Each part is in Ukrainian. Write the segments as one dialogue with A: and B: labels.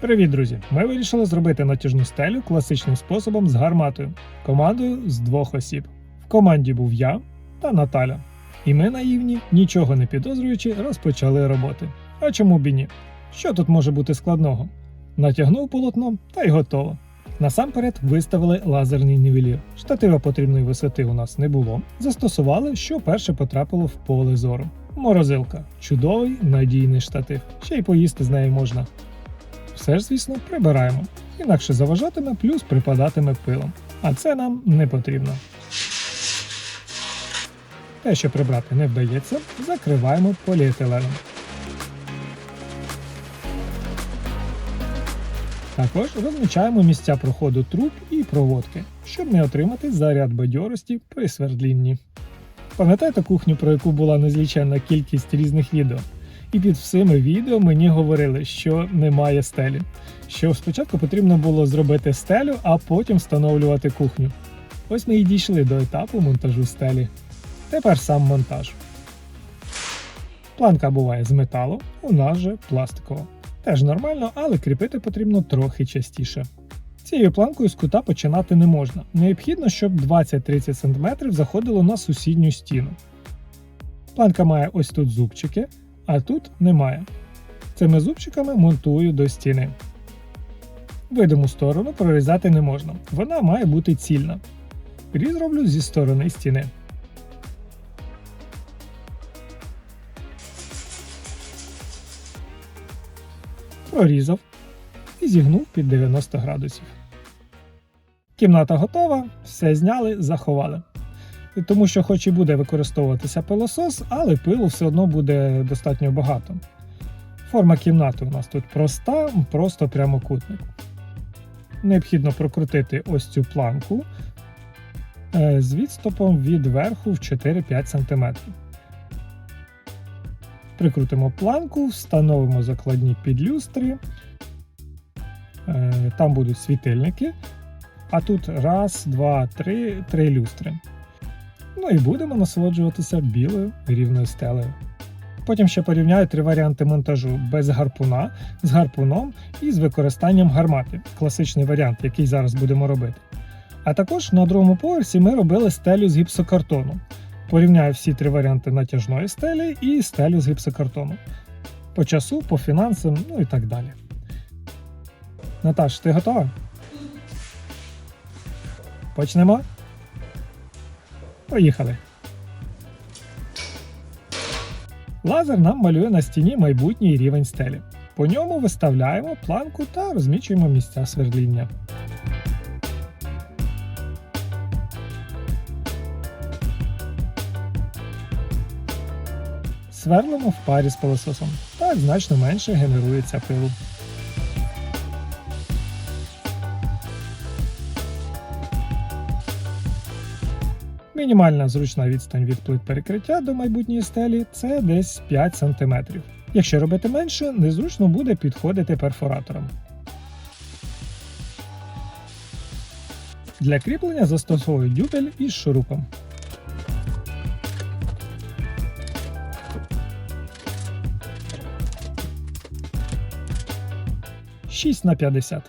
A: Привіт, друзі! Ми вирішили зробити натяжну стелю класичним способом з гарматою, командою з двох осіб. В команді був я та Наталя. І ми наївні, нічого не підозрюючи, розпочали роботи. А чому б і ні? Що тут може бути складного? Натягнув полотно та й готово. Насамперед виставили лазерний нівелір. Штатива потрібної висоти у нас не було. Застосували, що перше потрапило в поле зору. Морозилка чудовий надійний штатив. Ще й поїсти з нею можна. Все ж, звісно, прибираємо. Інакше заважатиме, плюс припадатиме пилом. А це нам не потрібно. Те, що прибрати не вдається, закриваємо поліетиленом. Також розмічаємо місця проходу труб і проводки, щоб не отримати заряд бадьорості при свердлінні. Пам'ятаєте кухню, про яку була незліченна кількість різних відео? І під всіми відео мені говорили, що немає стелі. Що спочатку потрібно було зробити стелю, а потім встановлювати кухню. Ось ми і дійшли до етапу монтажу стелі. Тепер сам монтаж. Планка буває з металу, у нас же пластикова. Теж нормально, але кріпити потрібно трохи частіше. Цією планкою з кута починати не можна. Необхідно, щоб 20-30 см заходило на сусідню стіну. Планка має ось тут зубчики, а тут немає. Цими зубчиками монтую до стіни. Видиму сторону прорізати не можна. Вона має бути цільна. Різ роблю зі сторони стіни. Прорізав і зігнув під 90 градусів. Кімната готова, все зняли, заховали. Тому що, хоч і буде використовуватися пилосос, але пилу все одно буде достатньо багато. Форма кімнати у нас тут проста, просто прямокутник. Необхідно прокрутити ось цю планку е, з відступом від верху в 4-5 см. Прикрутимо планку, встановимо закладні підлюстри. Е, Там будуть світильники. А тут раз, два, три, три люстри. Ну і будемо насолоджуватися білою рівною стелею. Потім ще порівняю три варіанти монтажу без гарпуна, з гарпуном і з використанням гармати класичний варіант, який зараз будемо робити. А також на другому поверсі ми робили стелю з гіпсокартону. Порівняю всі три варіанти натяжної стелі і стелю з гіпсокартону. По часу, по фінансам, ну і так далі. Наташ, ти готова? Почнемо? Поїхали. Лазер нам малює на стіні майбутній рівень стелі. По ньому виставляємо планку та розмічуємо місця свердління. Сверлимо в парі з пилососом. Так значно менше генерується пилу. Мінімальна зручна відстань від плит перекриття до майбутньої стелі це десь 5 см. Якщо робити менше, незручно буде підходити перфоратором. Для кріплення застосовую дюбель із шурупом. Шість на 50.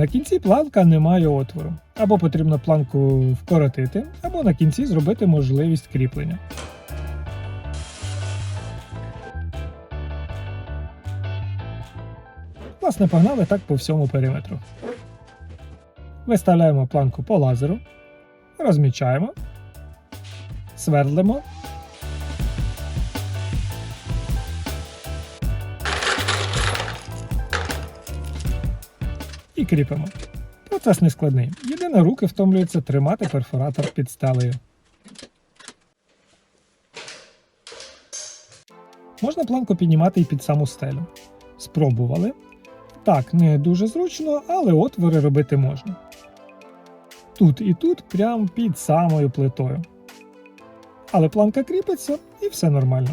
A: На кінці планка не має отвору. Або потрібно планку вкоротити, або на кінці зробити можливість кріплення. Власне, погнали так по всьому периметру. Виставляємо планку по лазеру, розмічаємо, свердлимо. І кріпимо. Процес не складний. Єдине руки втомлюються тримати перфоратор під стелею. Можна планку піднімати і під саму стелю. Спробували. Так, не дуже зручно, але отвори робити можна. Тут і тут, прямо під самою плитою. Але планка кріпиться і все нормально.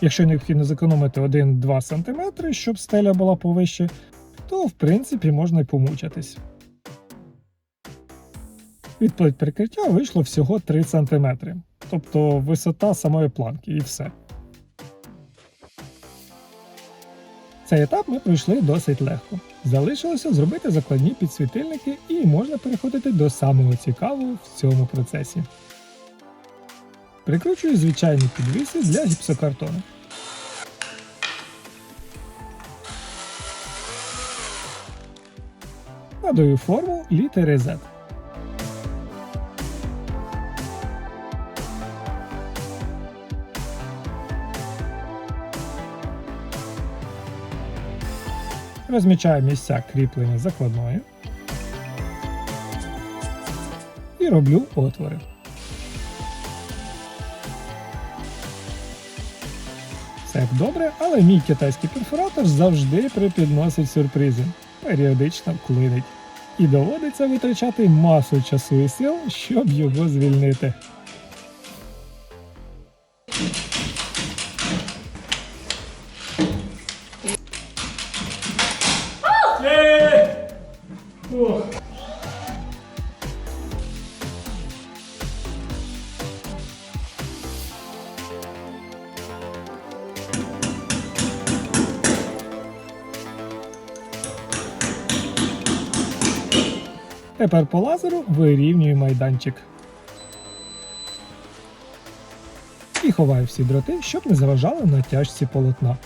A: Якщо необхідно зекономити 1-2 см, щоб стеля була повище, то в принципі можна й помучатись. Від плит прикриття вийшло всього 3 см, тобто висота самої планки і все. Цей етап ми пройшли досить легко. Залишилося зробити закладні підсвітильники і можна переходити до самого цікавого в цьому процесі. Прикручую звичайні підвіси для гіпсокартону. Надаю форму літери Z. Розмічаю місця кріплення закладної і роблю отвори. Все добре, але мій китайський перфоратор завжди припідносить сюрпризи, періодично клинить. І доводиться витрачати масу часу і сил, щоб його звільнити. Тепер по лазеру вирівнюю майданчик. І ховаю всі дроти, щоб не заважали натяжці полотна.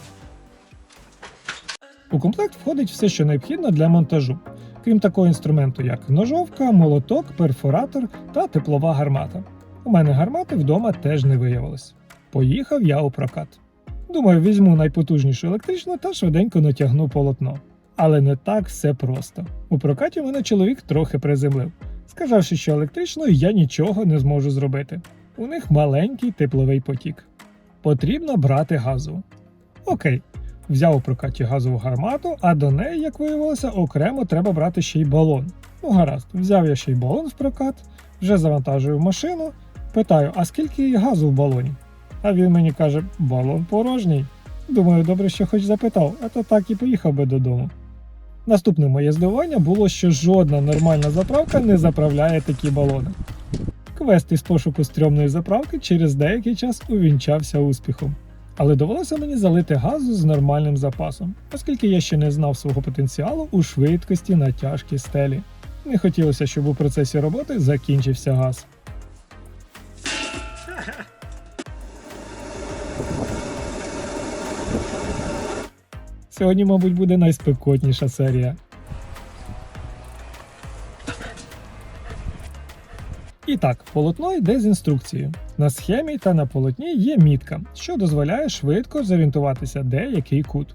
A: У комплект входить все, що необхідно для монтажу, крім такого інструменту, як ножовка, молоток, перфоратор та теплова гармата. У мене гармати вдома теж не виявилось. Поїхав я у прокат. Думаю, візьму найпотужнішу електричну та швиденько натягну полотно. Але не так все просто. У прокаті мене чоловік трохи приземлив, сказавши, що електричною я нічого не зможу зробити. У них маленький тепловий потік. Потрібно брати газу. Окей, взяв у прокаті газову гармату, а до неї, як виявилося, окремо треба брати ще й балон. Ну гаразд, взяв я ще й балон в прокат, вже завантажую машину, питаю, а скільки газу в балоні? А він мені каже, балон порожній. Думаю, добре, що хоч запитав, а то так і поїхав би додому. Наступне моє здивування було, що жодна нормальна заправка не заправляє такі балони. Квест із пошуку стрьомної заправки через деякий час увінчався успіхом. Але довелося мені залити газу з нормальним запасом, оскільки я ще не знав свого потенціалу у швидкості натяжки стелі. Не хотілося, щоб у процесі роботи закінчився газ. Сьогодні, мабуть, буде найспекотніша серія. І так, полотно йде з інструкцією. На схемі та на полотні є мітка, що дозволяє швидко зорієнтуватися, де який кут.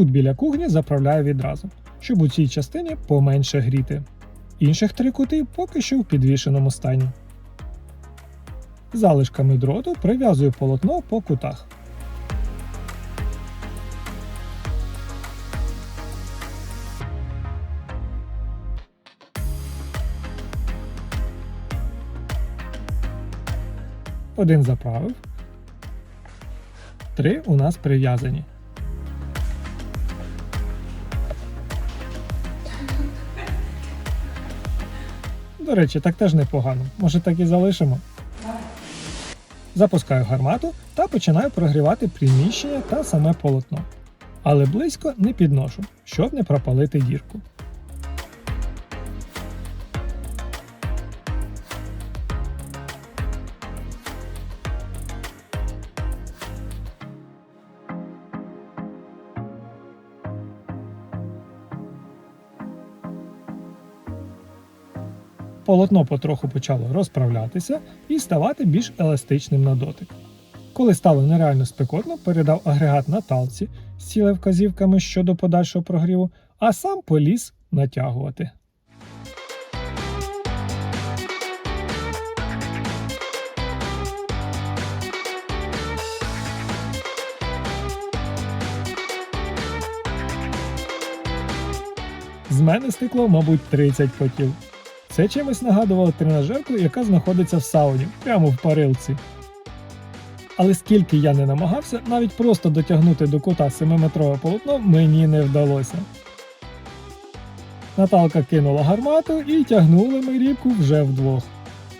A: Кут біля кухні заправляю відразу, щоб у цій частині поменше гріти. Інших три кути поки що в підвішеному стані. Залишками дроту прив'язую полотно по кутах. Один заправив. Три у нас прив'язані. До речі, так теж непогано. Може так і залишимо. Запускаю гармату та починаю прогрівати приміщення та саме полотно. Але близько не підношу, щоб не пропалити дірку. Полотно потроху почало розправлятися і ставати більш еластичним на дотик. Коли стало нереально спекотно, передав агрегат Наталці з ціле вказівками щодо подальшого прогріву, а сам поліз натягувати. З мене стекло, мабуть, 30 потів. Це чимось нагадувало тренажерку, яка знаходиться в сауні, прямо в парилці. Але скільки я не намагався, навіть просто дотягнути до кута 7-метрове полотно мені не вдалося. Наталка кинула гармату і тягнули ми рібку вже вдвох.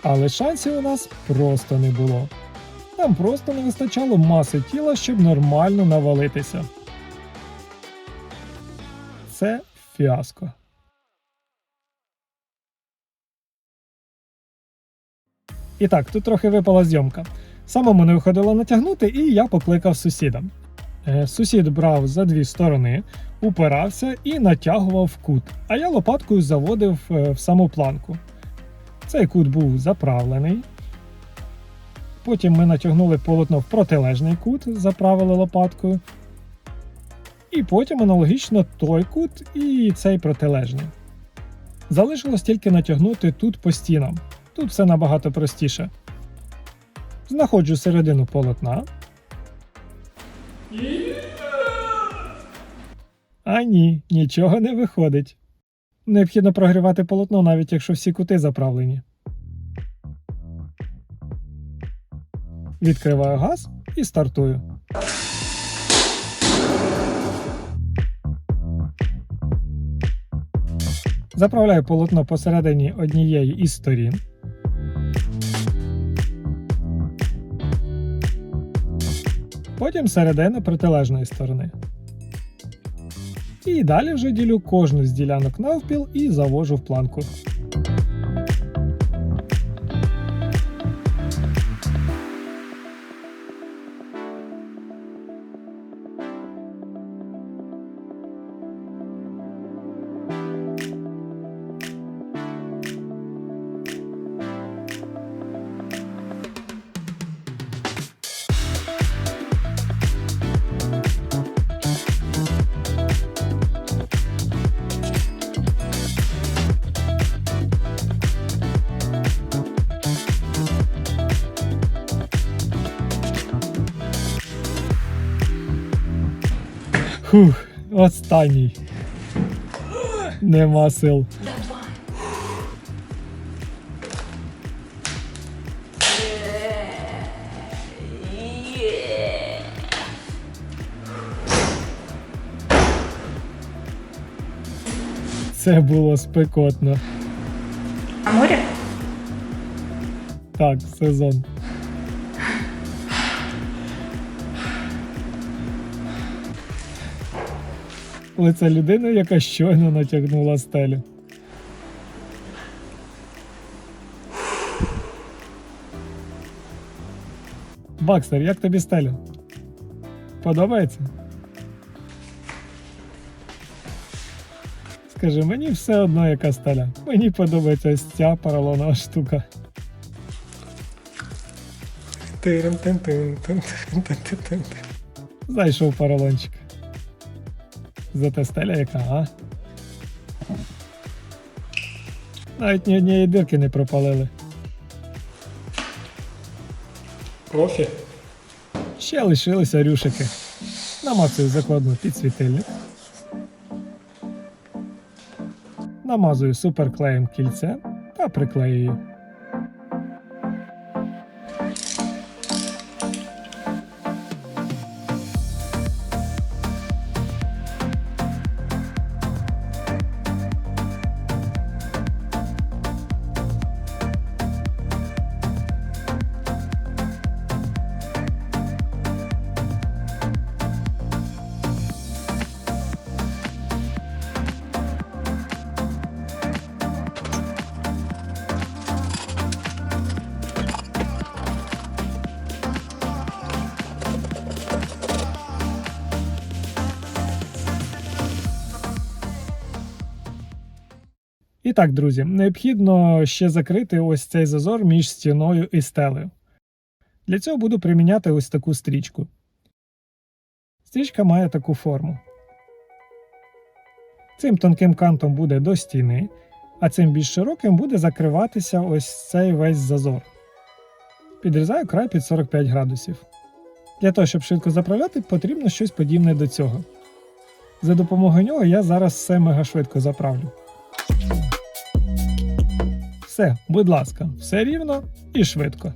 A: Але шансів у нас просто не було. Нам просто не вистачало маси тіла, щоб нормально навалитися. Це фіаско. І так, тут трохи випала зйомка. Самому не виходило натягнути, і я покликав сусіда. Е, Сусід брав за дві сторони, упирався і натягував кут, а я лопаткою заводив е, в саму планку. Цей кут був заправлений. Потім ми натягнули полотно в протилежний кут, заправили лопаткою. І потім аналогічно той кут і цей протилежний. Залишилось тільки натягнути тут по стінам. Тут все набагато простіше. Знаходжу середину полотна. А ні, нічого не виходить. Необхідно прогрівати полотно, навіть якщо всі кути заправлені. Відкриваю газ і стартую. Заправляю полотно посередині однієї із сторін. Потім середина протилежної сторони. І далі вже ділю кожну з ділянок навпіл і завожу в планку. Фух, останній. Нема сил. Це було спекотно.
B: А море?
A: Так, сезон. Лице людини, яка щойно натягнула стелю. Бакстер, як тобі стеля? Подобається? Скажи, мені все одно яка стеля. Мені подобається ось ця поролонова штука. Зайшов поролончик. Зате стеля яка, а? Навіть ні однієї дирки не пропалили.
C: Профі.
A: Ще лишилися рюшики. Намацую закладну під світильник. Намазую суперклеєм кільце та приклеюю. І так, друзі, необхідно ще закрити ось цей зазор між стіною і стелею. Для цього буду приміняти ось таку стрічку. Стрічка має таку форму. Цим тонким кантом буде до стіни, а цим більш широким буде закриватися ось цей весь зазор. Підрізаю край під 45 градусів. Для того, щоб швидко заправляти, потрібно щось подібне до цього. За допомогою нього я зараз все мега швидко заправлю. Все, будь ласка, все рівно і швидко.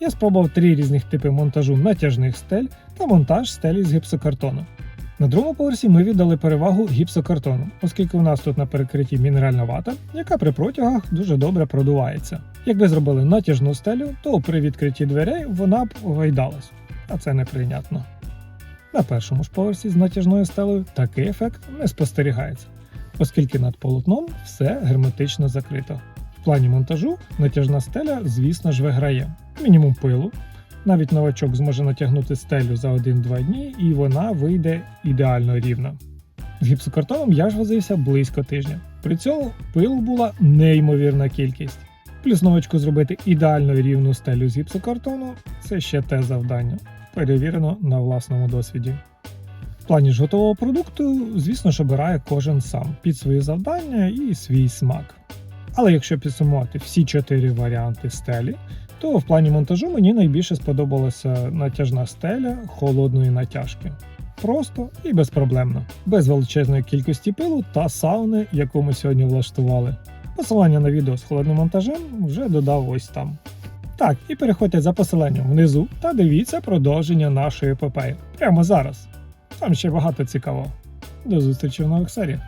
A: Я спробував три різних типи монтажу натяжних стель та монтаж стелі з гіпсокартону. На другому поверсі ми віддали перевагу гіпсокартону, оскільки у нас тут на перекритті мінеральна вата, яка при протягах дуже добре продувається. Якби зробили натяжну стелю, то при відкритті дверей вона б гойдалась, а це неприйнятно. На першому ж поверсі з натяжною стелею такий ефект не спостерігається, оскільки над полотном все герметично закрито. В плані монтажу натяжна стеля, звісно ж, виграє. Мінімум пилу. Навіть новачок зможе натягнути стелю за 1-2 дні, і вона вийде ідеально рівна. З гіпсокартоном я ж возився близько тижня. При цьому пилу була неймовірна кількість. Плюс новачку зробити ідеально рівну стелю з гіпсокартону це ще те завдання, перевірено на власному досвіді. В плані ж готового продукту, звісно ж, обирає кожен сам під свої завдання і свій смак. Але якщо підсумувати всі чотири варіанти стелі, то в плані монтажу мені найбільше сподобалася натяжна стеля холодної натяжки. Просто і безпроблемно, без величезної кількості пилу та сауни, яку ми сьогодні влаштували. Посилання на відео з холодним монтажем вже додав ось там. Так, і переходьте за посиланням внизу та дивіться продовження нашої епопеї прямо зараз. Там ще багато цікавого. До зустрічі в нових серіях.